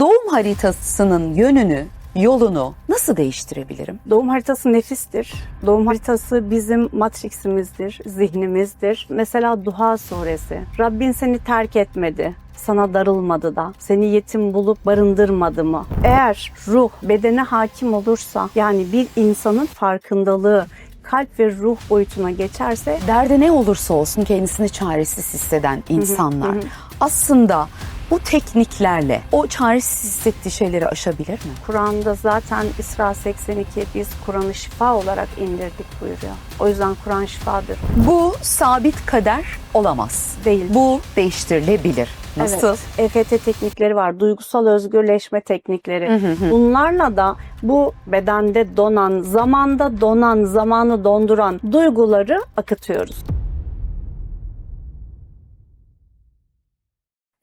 Doğum haritasının yönünü, yolunu nasıl değiştirebilirim? Doğum haritası nefistir. Doğum haritası bizim matriksimizdir, zihnimizdir. Mesela Duha suresi. Rabbin seni terk etmedi, sana darılmadı da, seni yetim bulup barındırmadı mı? Eğer ruh bedene hakim olursa, yani bir insanın farkındalığı kalp ve ruh boyutuna geçerse Derde ne olursa olsun kendisini çaresiz hisseden insanlar aslında bu tekniklerle o çaresiz hissettiği şeyleri aşabilir mi? Kur'an'da zaten İsra 82 biz Kur'an'ı şifa olarak indirdik buyuruyor. O yüzden Kur'an şifadır. Bu sabit kader olamaz. Değil. Bu değiştirilebilir. Nasıl? Evet. EFT teknikleri var. Duygusal özgürleşme teknikleri. Bunlarla da bu bedende donan, zamanda donan, zamanı donduran duyguları akıtıyoruz.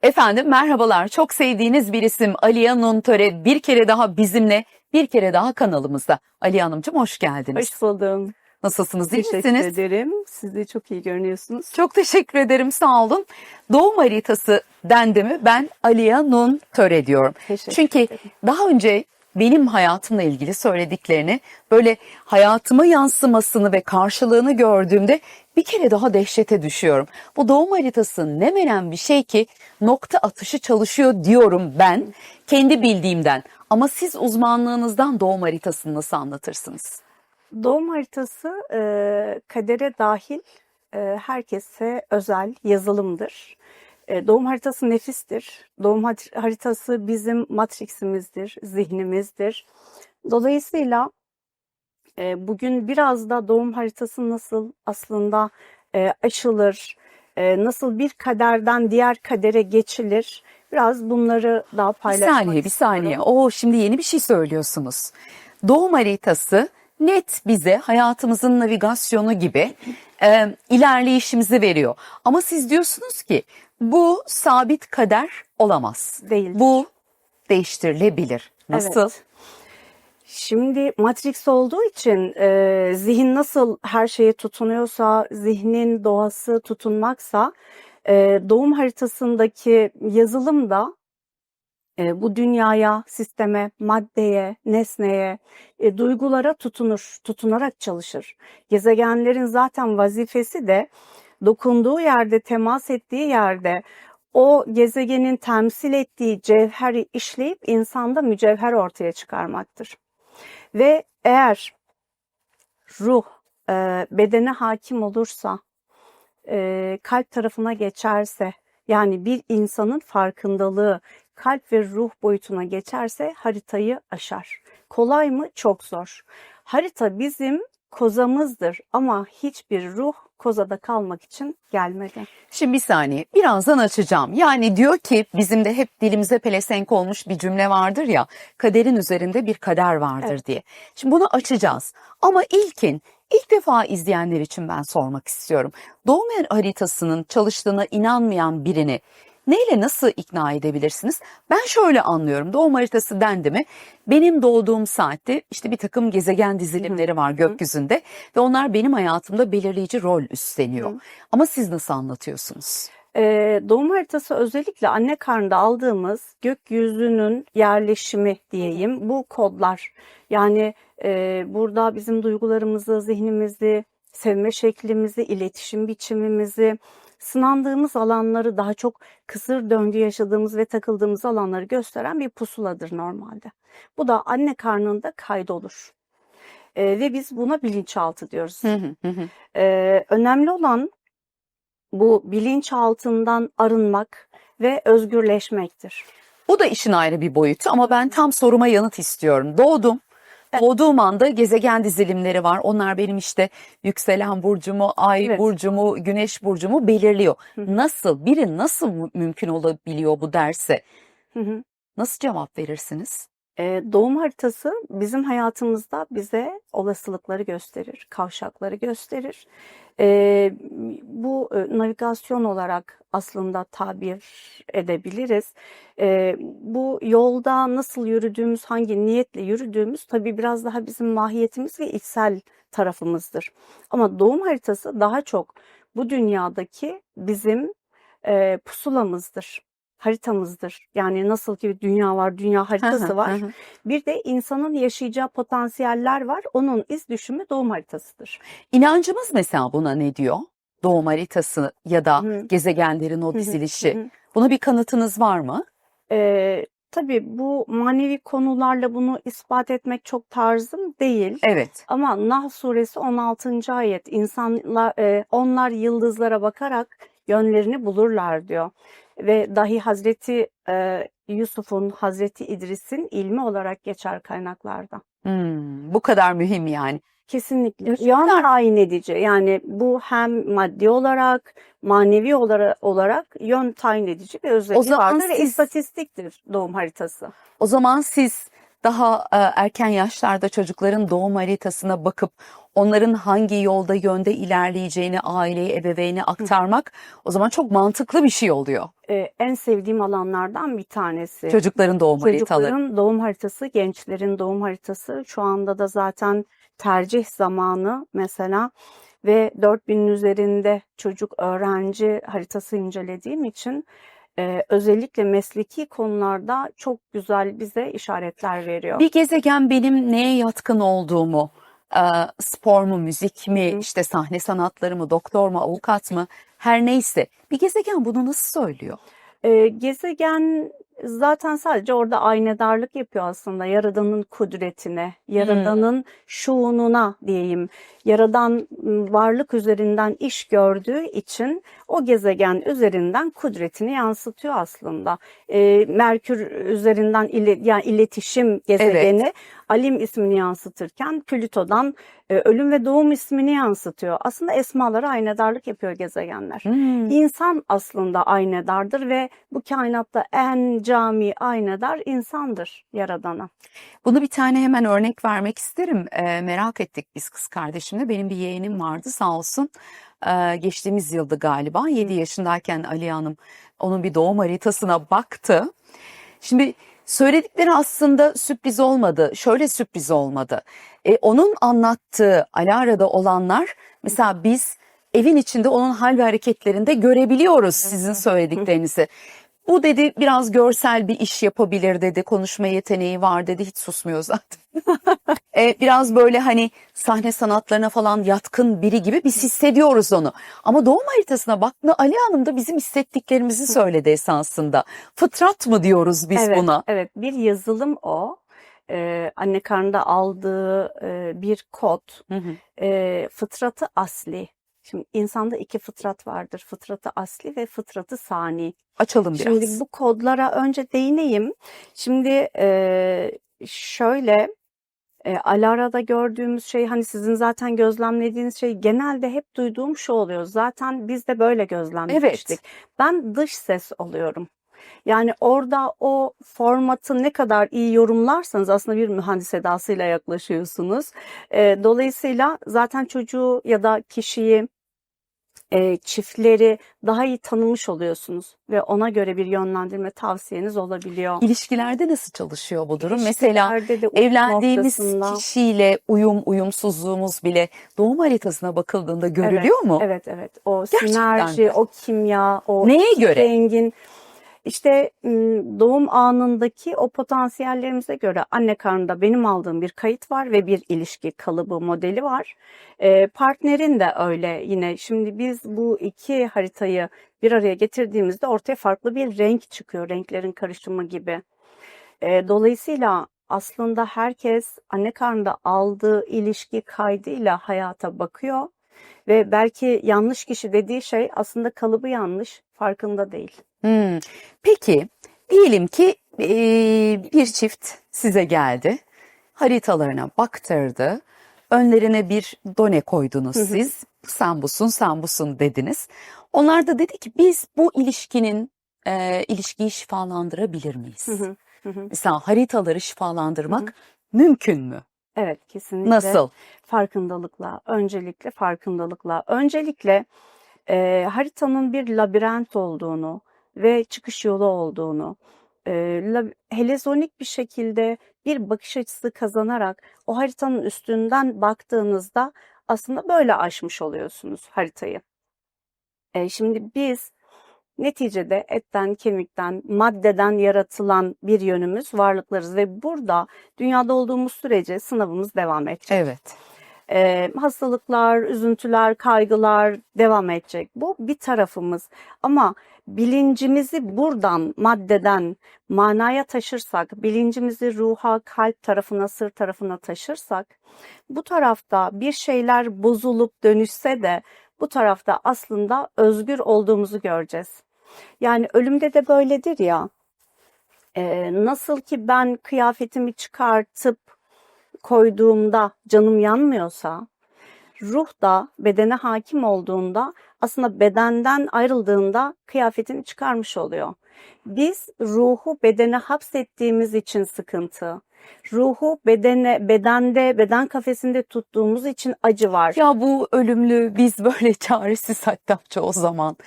Efendim merhabalar. Çok sevdiğiniz bir isim Aliye Nuntöre bir kere daha bizimle, bir kere daha kanalımızda. Aliye Hanımcığım hoş geldiniz. Hoş buldum. Nasılsınız? iyi Teşekkür misiniz? ederim. Siz de çok iyi görünüyorsunuz. Çok teşekkür ederim. Sağ olun. Doğum haritası dendi mi ben Aliye Nun Töre diyorum. Teşekkür Çünkü ederim. daha önce benim hayatımla ilgili söylediklerini böyle hayatıma yansımasını ve karşılığını gördüğümde bir kere daha dehşete düşüyorum. Bu doğum haritası ne veren bir şey ki nokta atışı çalışıyor diyorum ben kendi bildiğimden. Ama siz uzmanlığınızdan doğum haritasını nasıl anlatırsınız? Doğum haritası e, kadere dahil e, herkese özel yazılımdır. E, doğum haritası nefistir. Doğum haritası bizim matriksimizdir, zihnimizdir. Dolayısıyla e, bugün biraz da doğum haritası nasıl aslında e, aşılır, nasıl bir kaderden diğer kadere geçilir, biraz bunları daha Bir paylaşmak saniye, bir saniye. istiyorum. Oo, şimdi yeni bir şey söylüyorsunuz. Doğum haritası net bize hayatımızın navigasyonu gibi e, ilerleyişimizi veriyor. Ama siz diyorsunuz ki bu sabit kader olamaz. Değil. Bu değiştirilebilir. Nasıl? Evet. Şimdi Matrix olduğu için e, zihin nasıl her şeye tutunuyorsa, zihnin doğası tutunmaksa, e, doğum haritasındaki yazılım da e, bu dünyaya, sisteme, maddeye, nesneye, e, duygulara tutunur, tutunarak çalışır. Gezegenlerin zaten vazifesi de dokunduğu yerde, temas ettiği yerde o gezegenin temsil ettiği cevheri işleyip insanda mücevher ortaya çıkarmaktır. Ve eğer ruh e, bedene hakim olursa, e, kalp tarafına geçerse, yani bir insanın farkındalığı kalp ve ruh boyutuna geçerse haritayı aşar. Kolay mı? Çok zor. Harita bizim kozamızdır ama hiçbir ruh kozada kalmak için gelmedi. Şimdi bir saniye birazdan açacağım. Yani diyor ki bizim de hep dilimize pelesenk olmuş bir cümle vardır ya kaderin üzerinde bir kader vardır Evet. diye. Şimdi bunu açacağız ama ilkin ilk defa izleyenler için ben sormak istiyorum. Doğum haritasının çalıştığına inanmayan birini neyle nasıl ikna edebilirsiniz? Ben şöyle anlıyorum doğum haritası dendi mi benim doğduğum saatte işte bir takım gezegen dizilimleri var gökyüzünde ve onlar benim hayatımda belirleyici rol üstleniyor. Ama siz nasıl anlatıyorsunuz? Ee, doğum haritası özellikle anne karnında aldığımız gökyüzünün yerleşimi diyeyim bu kodlar. Yani e, burada bizim duygularımızı, zihnimizi, sevme şeklimizi, iletişim biçimimizi, sınandığımız alanları daha çok kısır döngü yaşadığımız ve takıldığımız alanları gösteren bir pusuladır normalde. Bu da anne karnında kaydolur. Ee, ve biz buna bilinçaltı diyoruz. Hı hı hı hı. Ee, önemli olan bu bilinçaltından arınmak ve özgürleşmektir. Bu da işin ayrı bir boyutu ama ben tam soruma yanıt istiyorum. Doğdum. Doğduğum anda gezegen dizilimleri var. Onlar benim işte yükselen burcumu, ay Evet. burcumu, güneş burcumu belirliyor. Nasıl, biri nasıl mü- mümkün olabiliyor bu derse? Hı hı. Nasıl cevap verirsiniz? Doğum haritası bizim hayatımızda bize olasılıkları gösterir, kavşakları gösterir. Bu navigasyon olarak aslında tabir edebiliriz. Bu yolda nasıl yürüdüğümüz, hangi niyetle yürüdüğümüz tabii biraz daha bizim mahiyetimiz ve içsel tarafımızdır. Ama doğum haritası daha çok bu dünyadaki bizim pusulamızdır. Haritamızdır. Yani nasıl ki bir dünya var, dünya haritası var. Bir de insanın yaşayacağı potansiyeller var. Onun iz düşümü doğum haritasıdır. İnancımız mesela buna ne diyor? Doğum haritası ya da Hı. gezegenlerin o dizilişi. Buna bir kanıtınız var mı? Ee, tabii bu manevi konularla bunu ispat etmek çok tarzım değil. Evet. Ama Nahl suresi 16. ayet insanlar e, onlar yıldızlara bakarak yönlerini bulurlar diyor. Ve dahi Hazreti e, Yusuf'un, Hazreti İdris'in ilmi olarak geçer kaynaklarda. Hmm, bu kadar mühim yani. Kesinlikle. Kadar- tayin edici. Yani bu hem maddi olarak, manevi olarak, olarak yön tayin edici bir özelliği zaman vardır siz- istatistiktir doğum haritası. O zaman siz daha e, erken yaşlarda çocukların doğum haritasına bakıp onların hangi yolda yönde ilerleyeceğini aileye, ebeveyne aktarmak o zaman çok mantıklı bir şey oluyor. Ee, en sevdiğim alanlardan bir tanesi. Çocukların doğum haritaları. Çocukların doğum haritası, gençlerin doğum haritası şu anda da zaten tercih zamanı mesela ve 4000'in üzerinde çocuk öğrenci haritası incelediğim için e, özellikle mesleki konularda çok güzel bize işaretler veriyor. Bir gezegen benim neye yatkın olduğumu, e, spor mu, müzik mi, Hı. işte sahne sanatları mı, doktor mu, avukat mı, her neyse. Bir gezegen bunu nasıl söylüyor? Gezegen zaten sadece orada aynedarlık yapıyor aslında Yaradan'ın kudretine, Yaradan'ın şuununa diyeyim. Yaradan m, varlık üzerinden iş gördüğü için o gezegen üzerinden kudretini yansıtıyor aslında. Ee, Merkür üzerinden ile, yani iletişim gezegeni Alim ismini yansıtırken Plüto'dan e, ölüm ve doğum ismini yansıtıyor. Aslında esmalara aynedarlık yapıyor gezegenler. Hmm. İnsan aslında aynedardır ve bu kainatta en cami aynedar insandır yaradana. Bunu bir tane hemen örnek vermek isterim. Ee, merak ettik biz kız kardeşimle. Benim bir yeğenim vardı sağ olsun. Ee, geçtiğimiz yılda galiba 7 yaşındayken Ali Hanım onun bir doğum haritasına baktı. Şimdi söyledikleri aslında sürpriz olmadı. Şöyle sürpriz olmadı. E, onun anlattığı Alara'da olanlar mesela biz evin içinde onun hal ve hareketlerinde görebiliyoruz sizin söylediklerinizi. Bu dedi biraz görsel bir iş yapabilir dedi. Konuşma yeteneği var dedi. Hiç susmuyor zaten. E, biraz böyle hani sahne sanatlarına falan yatkın biri gibi biz hissediyoruz onu. Ama doğum haritasına baktığında Ali Hanım da bizim hissettiklerimizi söyledi esasında. Fıtrat mı diyoruz biz evet, buna? Evet, bir yazılım o. Ee, anne karnında aldığı e, bir kod. Hı hı. Ee, fıtratı asli. Şimdi insanda iki fıtrat vardır. Fıtratı asli ve fıtratı sani. Açalım biraz. Şimdi bu kodlara önce değineyim. Şimdi e, şöyle e, Alara'da gördüğümüz şey hani sizin zaten gözlemlediğiniz şey genelde hep duyduğum şu oluyor. Zaten biz de böyle gözlemlemiştik. Ben dış ses oluyorum. Yani orada o formatı ne kadar iyi yorumlarsanız aslında bir mühendis edasıyla yaklaşıyorsunuz. E, dolayısıyla zaten çocuğu ya da kişiyi e, çiftleri daha iyi tanımış oluyorsunuz ve ona göre bir yönlendirme tavsiyeniz olabiliyor. İlişkilerde nasıl çalışıyor bu durum? Mesela İlişkilerde de evlendiğimiz noktasında- kişiyle uyum uyumsuzluğumuz bile doğum haritasına bakıldığında görülüyor mu? Evet evet. O Gerçekten sinerji, mi? o kimya, o Neye göre? rengin işte doğum anındaki o potansiyellerimize göre anne karnında benim aldığım bir kayıt var ve bir ilişki kalıbı modeli var. Partnerin de öyle yine. Şimdi biz bu iki haritayı bir araya getirdiğimizde ortaya farklı bir renk çıkıyor. Renklerin karışımı gibi. Dolayısıyla aslında herkes anne karnında aldığı ilişki kaydıyla hayata bakıyor ve belki yanlış kişi dediği şey aslında kalıbı yanlış, farkında değil. Hmm. Peki diyelim ki bir çift size geldi. Haritalarına baktırdı. Önlerine bir done koydunuz Hı hı. siz. Sen busun, sen busun dediniz. Onlar da dedi ki biz bu ilişkinin eee, ilişkiyi şifalandırabilir miyiz? Hı hı, hı hı. Mesela haritaları şifalandırmak mümkün mü? Evet, kesinlikle. Nasıl? Farkındalıkla, öncelikle farkındalıkla. Öncelikle e, haritanın bir labirent olduğunu ve çıkış yolu olduğunu, helezonik bir şekilde bir bakış açısı kazanarak o haritanın üstünden baktığınızda aslında böyle aşmış oluyorsunuz haritayı. Şimdi biz Neticede etten, kemikten, maddeden yaratılan bir yönümüz, varlıklarız ve burada dünyada olduğumuz sürece sınavımız devam edecek. Evet. Ee, hastalıklar, üzüntüler, kaygılar devam edecek. Bu bir tarafımız. Ama bilincimizi buradan, maddeden manaya taşırsak, bilincimizi ruha, kalp tarafına, sır tarafına taşırsak, bu tarafta bir şeyler bozulup dönüşse de bu tarafta aslında özgür olduğumuzu göreceğiz. Yani ölümde de böyledir ya. Ee, nasıl ki ben kıyafetimi çıkartıp koyduğumda canım yanmıyorsa, ruh da bedene hakim olduğunda aslında bedenden ayrıldığında kıyafetini çıkarmış oluyor. Biz ruhu bedene hapsettiğimiz için sıkıntı, ruhu bedene bedende beden kafesinde tuttuğumuz için acı var. Ya bu ölümlü biz böyle çaresiz hatta çoğu zaman.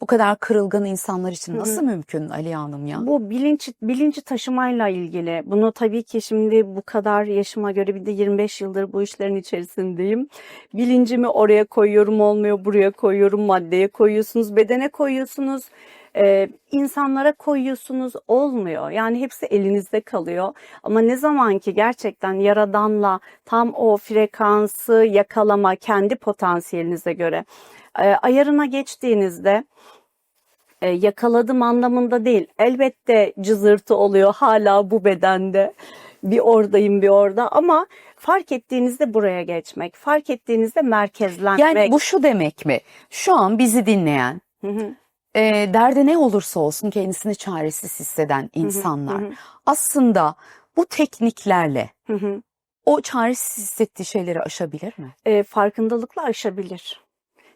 Bu kadar kırılgan insanlar için Hı hı. nasıl mümkün Aliye Hanım ya? Bu bilinç bilinci taşımayla ilgili. Bunu tabii ki şimdi bu kadar yaşıma göre bir de 25 yıldır bu işlerin içerisindeyim. Bilincimi oraya koyuyorum olmuyor, buraya koyuyorum, maddeye koyuyorsunuz, bedene koyuyorsunuz. Ee, insanlara koyuyorsunuz olmuyor. Yani hepsi elinizde kalıyor. Ama ne zaman ki gerçekten yaradanla tam o frekansı yakalama kendi potansiyelinize göre e, ayarına geçtiğinizde e, yakaladım anlamında değil. Elbette cızırtı oluyor hala bu bedende. Bir oradayım bir orada ama fark ettiğinizde buraya geçmek, fark ettiğinizde merkezlenmek. Yani bu şu demek mi? Şu an bizi dinleyen, Hı hı, e, derde ne olursa olsun kendisini çaresiz hisseden insanlar hı hı, aslında bu tekniklerle hı hı. o çaresiz hissettiği şeyleri aşabilir mi? E, farkındalıkla aşabilir.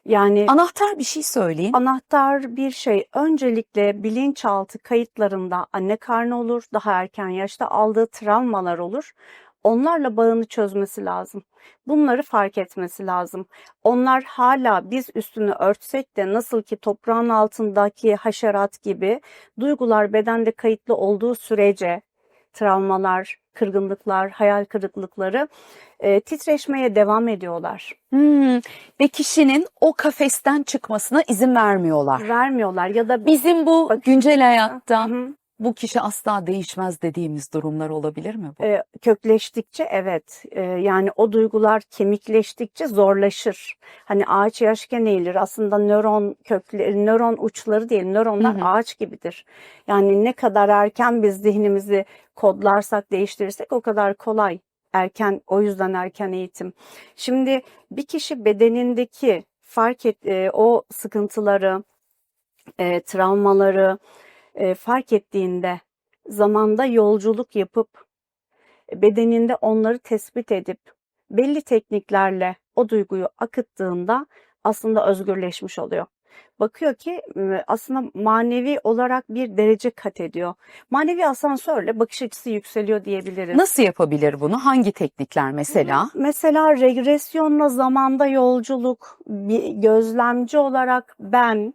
Yani Anahtar bir şey söyleyin. Anahtar bir şey. Öncelikle bilinçaltı kayıtlarında anne karnı olur, daha erken yaşta aldığı travmalar olur. Onlarla bağını çözmesi lazım. Bunları fark etmesi lazım. Onlar hala biz üstünü örtsek de nasıl ki toprağın altındaki haşerat gibi duygular bedende kayıtlı olduğu sürece travmalar, kırgınlıklar, hayal kırıklıkları e, titreşmeye devam ediyorlar. Hmm, Ve kişinin o kafesten çıkmasına izin vermiyorlar. Vermiyorlar ya da Bizim bu Bak- güncel hayatta Hı. Bu kişi asla değişmez dediğimiz durumlar olabilir mi bu? E, kökleştikçe evet E, yani o duygular kemikleştikçe zorlaşır. Hani ağaç yaşken eğilir aslında nöron kökleri, nöron uçları değil nöronlar Hı hı. ağaç gibidir. Yani ne kadar erken biz zihnimizi kodlarsak değiştirirsek o kadar kolay. Erken o yüzden erken eğitim. Şimdi bir kişi bedenindeki fark et e, o sıkıntıları, e, travmaları e, fark ettiğinde zamanda yolculuk yapıp bedeninde onları tespit edip belli tekniklerle o duyguyu akıttığında aslında özgürleşmiş oluyor. Bakıyor ki aslında manevi olarak bir derece kat ediyor. Manevi asansörle bakış açısı yükseliyor diyebiliriz. Nasıl yapabilir bunu? Hangi teknikler mesela? Mesela regresyonla zamanda yolculuk, bir gözlemci olarak ben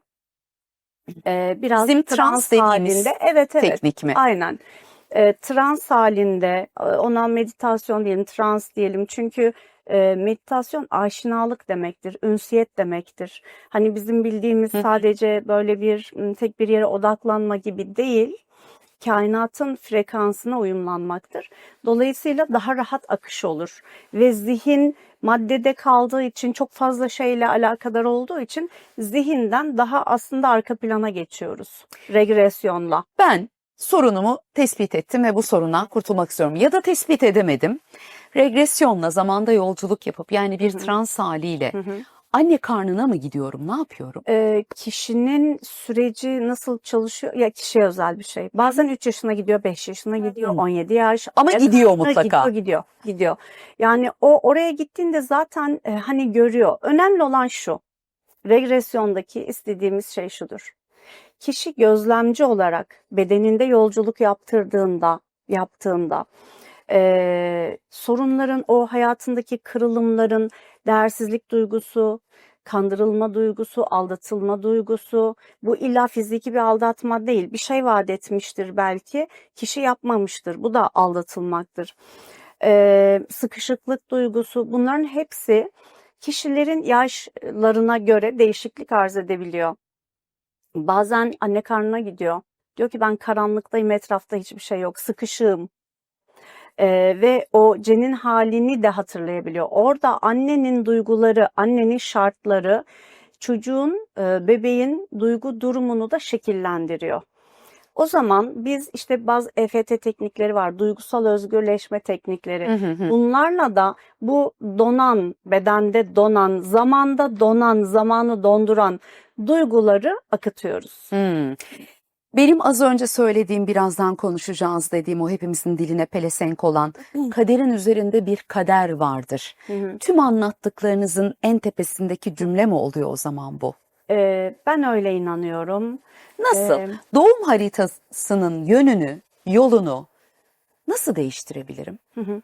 e, biraz Bizim trans dediğimiz halinde, evet evet, Teknik mi? Aynen. E, trans halinde e, ona meditasyon diyelim, trans diyelim. Çünkü e, meditasyon aşinalık demektir, ünsiyet demektir. Hani bizim bildiğimiz Hı sadece böyle bir tek bir yere odaklanma gibi değil. Kainatın frekansına uyumlanmaktır. Dolayısıyla daha rahat akış olur ve zihin maddede kaldığı için çok fazla şeyle alakadar olduğu için zihinden daha aslında arka plana geçiyoruz regresyonla. Ben sorunumu tespit ettim ve bu sorundan kurtulmak istiyorum. Ya da tespit edemedim. Regresyonla zamanda yolculuk yapıp yani bir Hı hı. trans haliyle Hı hı. Anne karnına mı gidiyorum? Ne yapıyorum? Ee, kişinin süreci nasıl çalışıyor ya kişiye özel bir şey. Bazen 3 yaşına gidiyor, 5 yaşına gidiyor, Hı. 17 yaş. Ama Evet, gidiyor mutlaka. Gidiyor, gidiyor, gidiyor. Yani o oraya gittiğinde zaten e, hani görüyor. Önemli olan şu. Regresyondaki istediğimiz şey şudur. Kişi gözlemci olarak bedeninde yolculuk yaptırdığında, yaptığında e, sorunların o hayatındaki kırılımların değersizlik duygusu, kandırılma duygusu, aldatılma duygusu, bu illa fiziki bir aldatma değil. Bir şey vaat etmiştir belki, kişi yapmamıştır. Bu da aldatılmaktır. Ee, sıkışıklık duygusu, bunların hepsi kişilerin yaşlarına göre değişiklik arz edebiliyor. Bazen anne karnına gidiyor. Diyor ki ben karanlıktayım, etrafta hiçbir şey yok, sıkışığım. Ee, ve o cenin halini de hatırlayabiliyor. Orada annenin duyguları, annenin şartları çocuğun, e, bebeğin duygu durumunu da şekillendiriyor. O zaman biz işte bazı EFT teknikleri var, duygusal özgürleşme teknikleri. Hı hı hı. Bunlarla da bu donan, bedende donan, zamanda donan, zamanı donduran duyguları akıtıyoruz. Hmm. Benim az önce söylediğim birazdan konuşacağız dediğim o hepimizin diline pelesenk olan kaderin üzerinde bir kader vardır. Hı hı. Tüm anlattıklarınızın en tepesindeki cümle mi oluyor o zaman bu? Ee, ben öyle inanıyorum. Nasıl? Ee, Doğum haritasının yönünü, yolunu nasıl değiştirebilirim? Hı hı.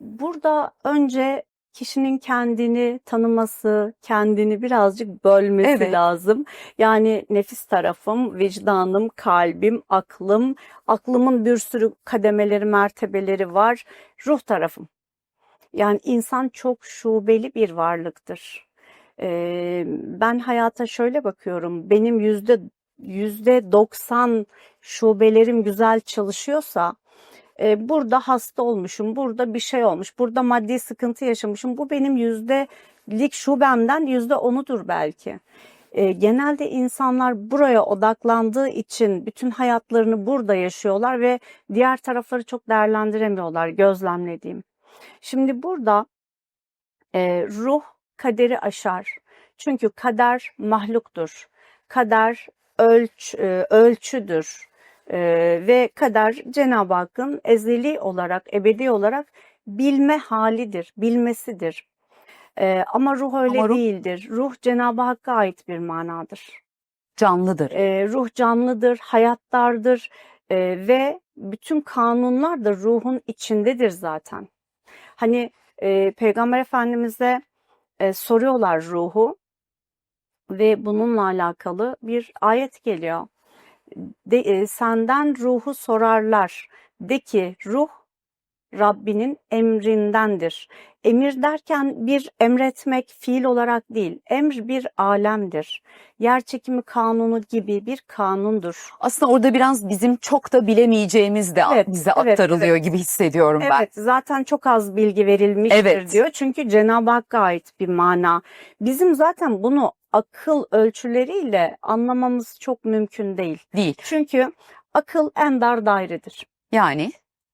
Burada önce kişinin kendini tanıması, kendini birazcık bölmesi Evet. lazım. Yani nefis tarafım, vicdanım, kalbim, aklım, aklımın bir sürü kademeleri, mertebeleri var. Ruh tarafım. Yani insan çok şubeli bir varlıktır. Ee, ben hayata şöyle bakıyorum. Benim yüzde yüzde 90 şubelerim güzel çalışıyorsa e, burada hasta olmuşum, burada bir şey olmuş, burada maddi sıkıntı yaşamışım. Bu benim yüzdelik şubemden yüzde onudur belki. E, genelde insanlar buraya odaklandığı için bütün hayatlarını burada yaşıyorlar ve diğer tarafları çok değerlendiremiyorlar gözlemlediğim. Şimdi burada e, ruh kaderi aşar. Çünkü kader mahluktur. Kader ölç, e, ölçüdür. E, ve kader Cenab-ı Hakk'ın ezeli olarak, ebedi olarak bilme halidir, bilmesidir. E, ama ruh öyle Ama ruh- değildir. Ruh Cenab-ı Hakk'a ait bir manadır. Canlıdır. E, ruh canlıdır, hayattardır e, ve bütün kanunlar da ruhun içindedir zaten. Hani e, Peygamber Efendimiz'e e, soruyorlar ruhu ve bununla alakalı bir ayet geliyor. De, e, senden ruhu sorarlar. De ki ruh Rabbinin emrindendir. Emir derken bir emretmek fiil olarak değil. Emr bir alemdir. Yer çekimi kanunu gibi bir kanundur. Aslında orada biraz bizim çok da bilemeyeceğimiz de Evet, bize evet, aktarılıyor gibi hissediyorum ben. Evet, zaten çok az bilgi verilmiştir Evet. diyor. Çünkü Cenab-ı Hakk'a ait bir mana. Bizim zaten bunu akıl ölçüleriyle anlamamız çok mümkün değil. Değil. Çünkü akıl en dar dairedir. Yani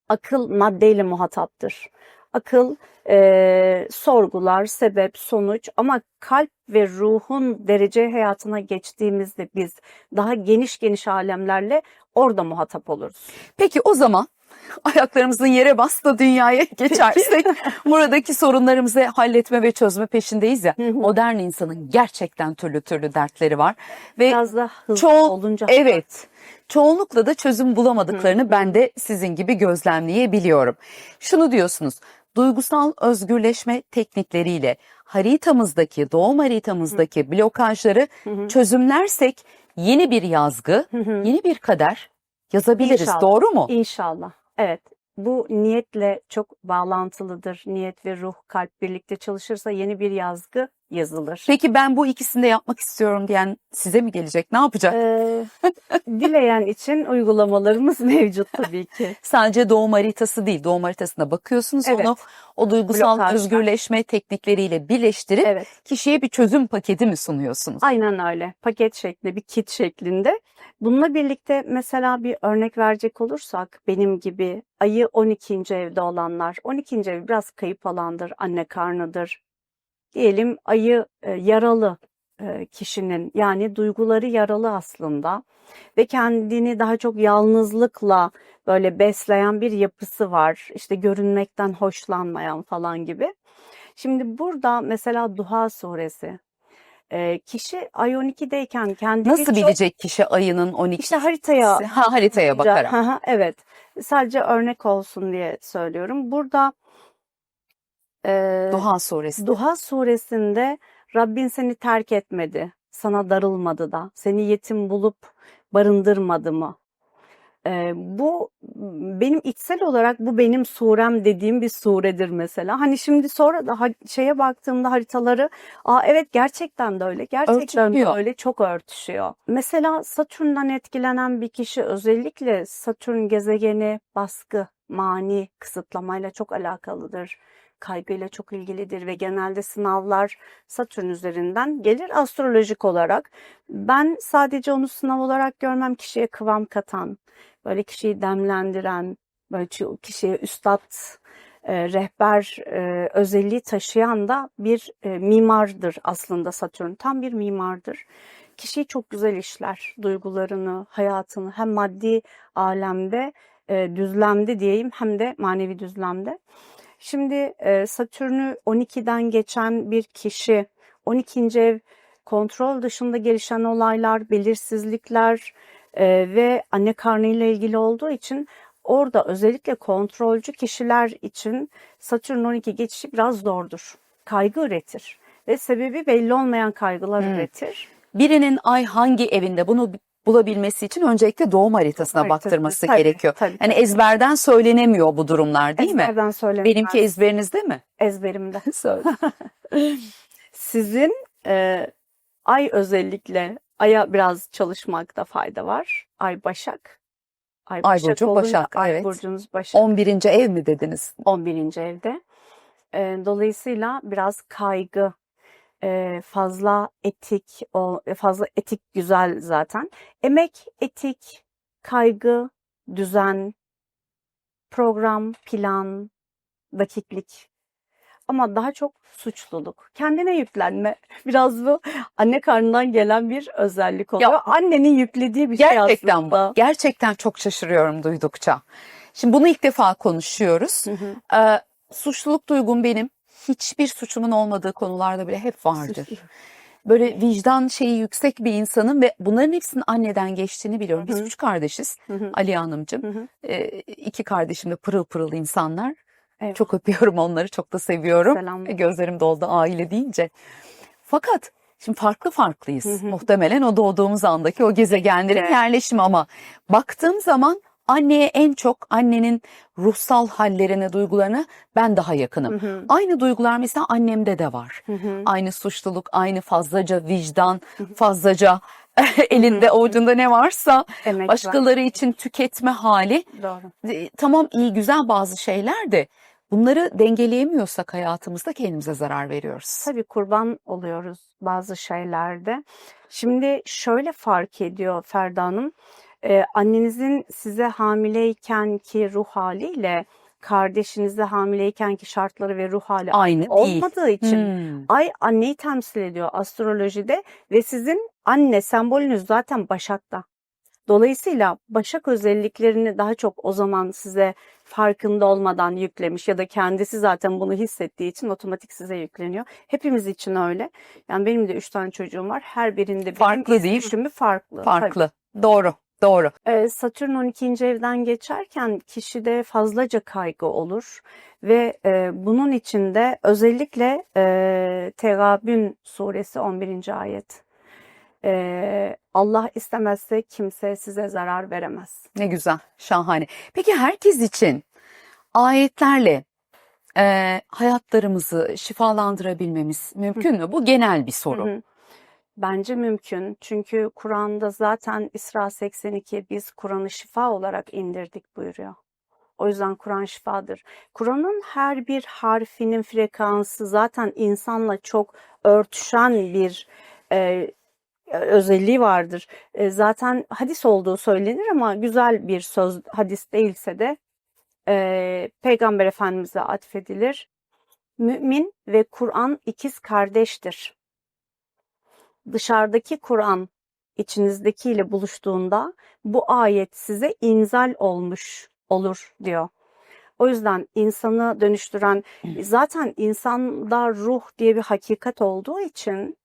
Akıl maddeyle muhataptır. Akıl eee, sorgular, sebep, sonuç ama kalp ve ruhun derece hayatına geçtiğimizde biz daha geniş geniş alemlerle orada muhatap oluruz. Peki o zaman ayaklarımızın yere bastığı dünyaya geçersek buradaki sorunlarımızı halletme ve çözme peşindeyiz ya. Modern insanın gerçekten türlü türlü dertleri var ve Biraz da hızlı çoğu olunca evet çoğunlukla da çözüm bulamadıklarını ben de sizin gibi gözlemleyebiliyorum. Şunu diyorsunuz. Duygusal özgürleşme teknikleriyle haritamızdaki, doğum haritamızdaki blokajları Hı hı. çözümlersek yeni bir yazgı, hı. yeni bir kader yazabiliriz. İnşallah. Doğru mu? İnşallah. Evet. Bu niyetle çok bağlantılıdır. Niyet ve ruh, kalp birlikte çalışırsa yeni bir yazgı yazılır. Peki ben bu ikisini de yapmak istiyorum diyen size mi gelecek? Ne yapacak? Ee, dileyen için uygulamalarımız mevcut tabii ki. Sadece doğum haritası değil. Doğum haritasına bakıyorsunuz Evet. onu o duygusal Blokajlar. özgürleşme teknikleriyle birleştirip Evet. kişiye bir çözüm paketi mi sunuyorsunuz? Aynen öyle. Paket şeklinde, bir kit şeklinde. Bununla birlikte mesela bir örnek verecek olursak benim gibi ayı 12. evde olanlar, 12. ev biraz kayıp alandır, anne karnıdır. Diyelim ayı e, yaralı e, kişinin yani duyguları yaralı aslında ve kendini daha çok yalnızlıkla böyle besleyen bir yapısı var. İşte görünmekten hoşlanmayan falan gibi. Şimdi burada mesela Duha suresi e, kişi ay 12'deyken kendini Nasıl çok bilecek kişi ayının 12'si? işte haritaya ha, haritaya bakarak. Evet. Sadece örnek olsun diye söylüyorum. Burada e, Duha suresi. Duha suresinde Rabbin seni terk etmedi, sana darılmadı da, seni yetim bulup barındırmadı mı? Ee, bu benim içsel olarak bu benim surem dediğim bir suredir mesela. Hani şimdi sonra da şeye baktığımda haritaları, aa evet gerçekten de öyle. Gerçekten de öyle çok örtüşüyor. Mesela Satürn'den etkilenen bir kişi özellikle Satürn gezegeni baskı, mani, kısıtlamayla çok alakalıdır. Kaygıyla çok ilgilidir ve genelde sınavlar Satürn üzerinden gelir astrolojik olarak. Ben sadece onu sınav olarak görmem kişiye kıvam katan, böyle kişiyi demlendiren, böyle kişiye üstad, e, rehber e, özelliği taşıyan da bir e, mimardır aslında Satürn. Tam bir mimardır. Kişiyi çok güzel işler, duygularını, hayatını hem maddi alemde, e, düzlemde diyeyim hem de manevi düzlemde. Şimdi e, Satürn'ü 12'den geçen bir kişi, 12. ev kontrol dışında gelişen olaylar, belirsizlikler e, ve anne karnıyla ilgili olduğu için orada özellikle kontrolcü kişiler için Satürn 12 geçişi biraz zordur. Kaygı üretir ve sebebi belli olmayan kaygılar Hmm. üretir. Birinin ay hangi evinde bunu bulabilmesi için öncelikle doğum haritasına Haritası, baktırması tabii, gerekiyor. tabii, Hani tabii. ezberden söylenemiyor bu durumlar değil mi? Ezberden söylenmez. Benimki ezberinizde mi? ezberimde. Sizin e, ay özellikle aya biraz çalışmakta fayda var. Ay Başak. Ay, Ay burcu olunca Başak, Ay evet. burcunuz Başak. 11. ev mi dediniz? 11. evde. E, dolayısıyla biraz kaygı, e, fazla etik, o fazla etik güzel zaten. Emek, etik, kaygı, düzen, program, plan, dakiklik. Ama daha çok suçluluk. Kendine yüklenme. Biraz bu anne karnından gelen bir özellik oluyor. Annenin yüklediği bir şey Gerçekten aslında. bu. Gerçekten çok şaşırıyorum duydukça. Şimdi bunu ilk defa konuşuyoruz. Hı hı. Ee, suçluluk duygum benim hiçbir suçumun olmadığı konularda bile hep vardır. Böyle vicdan şeyi yüksek bir insanım ve bunların hepsinin anneden geçtiğini biliyorum. Biz Hı üç kardeşiz. Hı. Ali Hanımcığım. Hı. Ee, iki kardeşim de pırıl pırıl insanlar. Evet. Çok öpüyorum onları, çok da seviyorum. Selam. E, Gözlerim doldu aile deyince. Fakat şimdi farklı farklıyız. Hı hı. Muhtemelen o doğduğumuz andaki o gezegenlerin Evet. yerleşimi ama baktığım zaman anneye en çok annenin ruhsal hallerine, duygularına ben daha yakınım. Hı hı. Aynı duygular mesela annemde de var. Hı hı. Aynı suçluluk, aynı fazlaca vicdan, fazlaca elinde avucunda ne varsa Emek var. başkaları için tüketme hali. Doğru. E, Tamam iyi güzel bazı şeyler de bunları dengeleyemiyorsak hayatımızda kendimize zarar veriyoruz. Tabii kurban oluyoruz bazı şeylerde. Şimdi şöyle fark ediyor Ferda Hanım. Ee, annenizin size hamileyken ki ruh haliyle kardeşinize hamileyken ki şartları ve ruh hali Aynı değil. olmadığı için Hmm. ay anneyi temsil ediyor astrolojide ve sizin anne sembolünüz zaten Başak'ta. Dolayısıyla Başak özelliklerini daha çok o zaman size farkında olmadan yüklemiş ya da kendisi zaten bunu hissettiği için otomatik size yükleniyor. Hepimiz için öyle. Yani benim de üç tane çocuğum var. Her birinde benim Farklı değil düşümü farklı. Farklı. Doğru. Doğru. Ee, Satürn 12. evden geçerken kişide fazlaca kaygı olur ve e, bunun içinde özellikle e, Tegabün suresi 11. ayet. E, Allah istemezse kimse size zarar veremez. Ne güzel. Şahane. Peki herkes için ayetlerle e, hayatlarımızı şifalandırabilmemiz mümkün mü? Bu genel bir soru. Hı hı. Bence mümkün. Çünkü Kur'an'da zaten İsra 82 biz Kur'an'ı şifa olarak indirdik buyuruyor. O yüzden Kur'an şifadır. Kur'an'ın her bir harfinin frekansı zaten insanla çok örtüşen bir e, özelliği vardır. E, zaten hadis olduğu söylenir ama güzel bir söz hadis değilse de e, Peygamber Efendimiz'e atfedilir. Mümin ve Kur'an ikiz kardeştir dışarıdaki Kur'an içinizdekiyle buluştuğunda bu ayet size inzal olmuş olur diyor. O yüzden insanı dönüştüren zaten insanda ruh diye bir hakikat olduğu için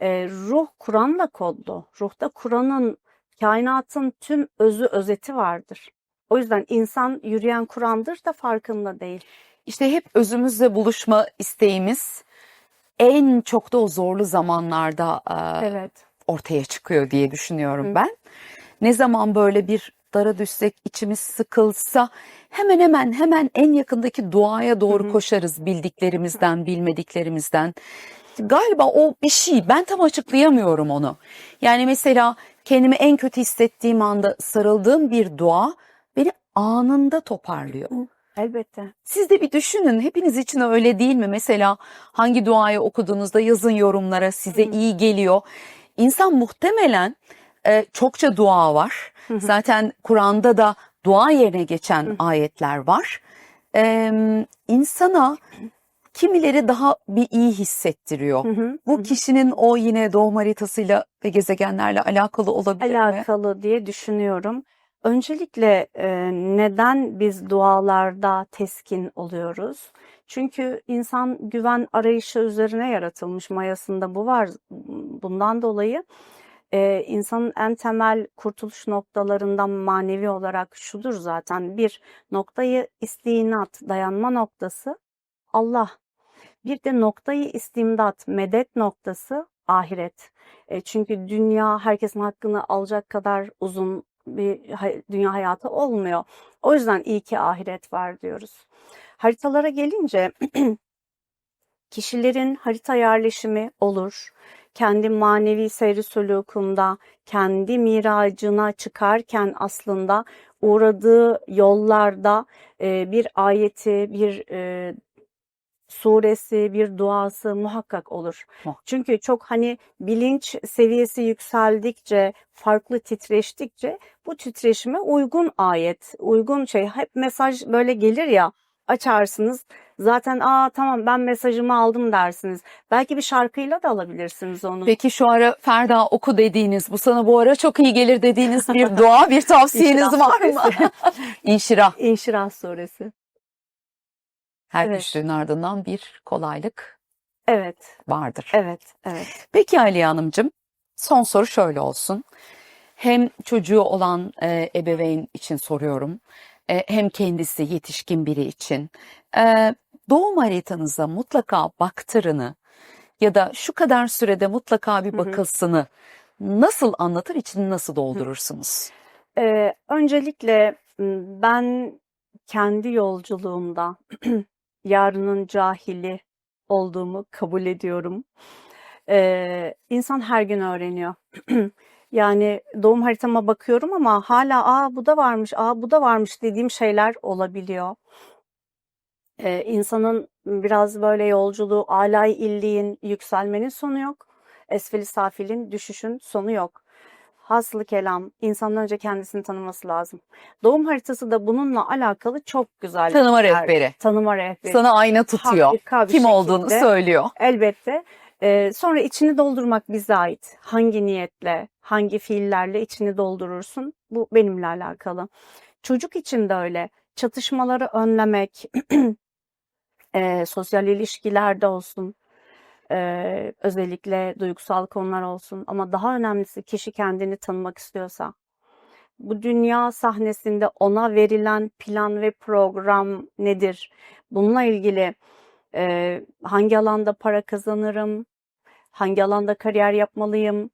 e, ruh Kur'an'la kodlu. Ruhta Kur'an'ın kainatın tüm özü özeti vardır. O yüzden insan yürüyen Kur'an'dır da farkında değil. İşte hep özümüzle buluşma isteğimiz en çok da o zorlu zamanlarda e, Evet. ortaya çıkıyor diye düşünüyorum Hı. ben. ne zaman böyle bir dara düşsek, içimiz sıkılsa hemen hemen hemen en yakındaki duaya doğru Hı hı. koşarız bildiklerimizden, bilmediklerimizden. Galiba o bir şey. Ben tam açıklayamıyorum onu. Yani mesela kendimi en kötü hissettiğim anda sarıldığım bir dua beni anında toparlıyor. Elbette. Siz de bir düşünün hepiniz için öyle değil mi? Mesela hangi duayı okuduğunuzda yazın yorumlara size Hı. iyi geliyor. İnsan muhtemelen e, çokça dua var. Hı hı. Zaten Kur'an'da da dua yerine geçen Hı. ayetler var. E, insana kimileri daha bir iyi hissettiriyor. Hı hı. Bu kişinin o yine doğum haritasıyla ve gezegenlerle alakalı olabilir mi? alakalı diye düşünüyorum. Öncelikle neden biz dualarda teskin oluyoruz? Çünkü insan güven arayışı üzerine yaratılmış mayasında bu var. Bundan dolayı insanın en temel kurtuluş noktalarından manevi olarak şudur zaten. Bir noktayı istinat, dayanma noktası Allah. Bir de noktayı istimdat, medet noktası ahiret. Çünkü dünya herkesin hakkını alacak kadar uzun bir dünya hayatı olmuyor. O yüzden iyi ki ahiret var diyoruz. Haritalara gelince kişilerin harita yerleşimi olur. Kendi manevi seyri sülukunda, kendi miracına çıkarken aslında uğradığı yollarda bir ayeti, bir suresi, bir duası muhakkak olur. Çünkü çok hani bilinç seviyesi yükseldikçe, farklı titreştikçe bu titreşime uygun ayet, uygun şey hep mesaj böyle gelir ya açarsınız. Zaten aa tamam ben mesajımı aldım dersiniz. Belki bir şarkıyla da alabilirsiniz onu. Peki şu ara Ferda oku dediğiniz, bu sana bu ara çok iyi gelir dediğiniz bir dua, bir tavsiyeniz var mı? İnşirah. İnşirah suresi. Her Evet. güçlüğün ardından bir kolaylık Evet, vardır. evet, evet. Peki Aliye Hanımcığım, son soru şöyle olsun. Hem çocuğu olan e, ebeveyn için soruyorum, e, hem kendisi yetişkin biri için. E, doğum haritanıza mutlaka baktırını ya da şu kadar sürede mutlaka bir bakılsını nasıl anlatır, içini nasıl doldurursunuz? Ee, öncelikle ben kendi yolculuğumda yarının cahili olduğumu kabul ediyorum. Ee, insan her gün öğreniyor. Yani doğum haritama bakıyorum ama hala aa bu da varmış, aa bu da varmış dediğim şeyler olabiliyor. Ee, insanın biraz böyle yolculuğu alay illiğin yükselmenin sonu yok. Esfeli safilin düşüşün sonu yok. Hasılı kelam insanın önce kendisini tanıması lazım. Doğum haritası da bununla alakalı çok güzel. Tanıma bir rehberi. Tanıma rehberi. Sana ayna tutuyor. Kim olduğunu şekilde. söylüyor. Elbette. Ee, sonra içini doldurmak bize ait. Hangi niyetle, hangi fiillerle içini doldurursun? Bu benimle alakalı. Çocuk için de öyle. Çatışmaları önlemek, e, sosyal ilişkilerde olsun, e, özellikle duygusal konular olsun. Ama daha önemlisi kişi kendini tanımak istiyorsa, bu dünya sahnesinde ona verilen plan ve program nedir? Bununla ilgili e, hangi alanda para kazanırım? Hangi alanda kariyer yapmalıyım?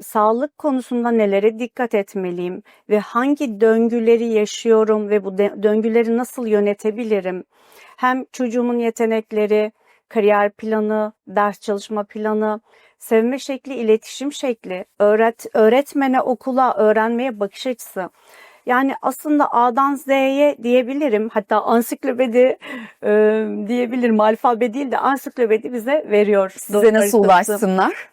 Sağlık konusunda nelere dikkat etmeliyim ve hangi döngüleri yaşıyorum ve bu döngüleri nasıl yönetebilirim? Hem çocuğumun yetenekleri, kariyer planı, ders çalışma planı, sevme şekli, iletişim şekli, öğret öğretmene, okula, öğrenmeye bakış açısı. Yani aslında A'dan Z'ye diyebilirim. Hatta ansiklopedi e, diyebilirim. Alfabe değil de ansiklopedi bize veriyor. Size nasıl ulaşsınlar?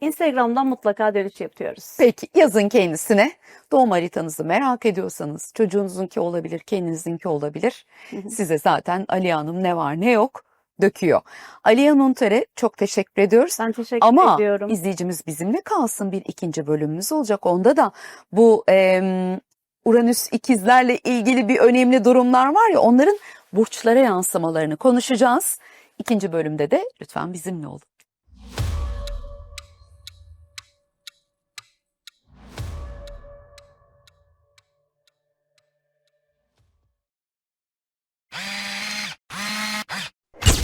Instagram'dan mutlaka dönüş yapıyoruz. Peki yazın kendisine doğum haritanızı merak ediyorsanız çocuğunuzunki olabilir, kendinizinki olabilir. Hı hı. Size zaten Aliye Hanım ne var ne yok döküyor. Aliye Nunter'e çok teşekkür ediyoruz. Ben teşekkür Ama ediyorum. izleyicimiz bizimle kalsın bir ikinci bölümümüz olacak. Onda da bu em, Uranüs ikizlerle ilgili bir önemli durumlar var ya onların burçlara yansımalarını konuşacağız. İkinci bölümde de lütfen bizimle olun.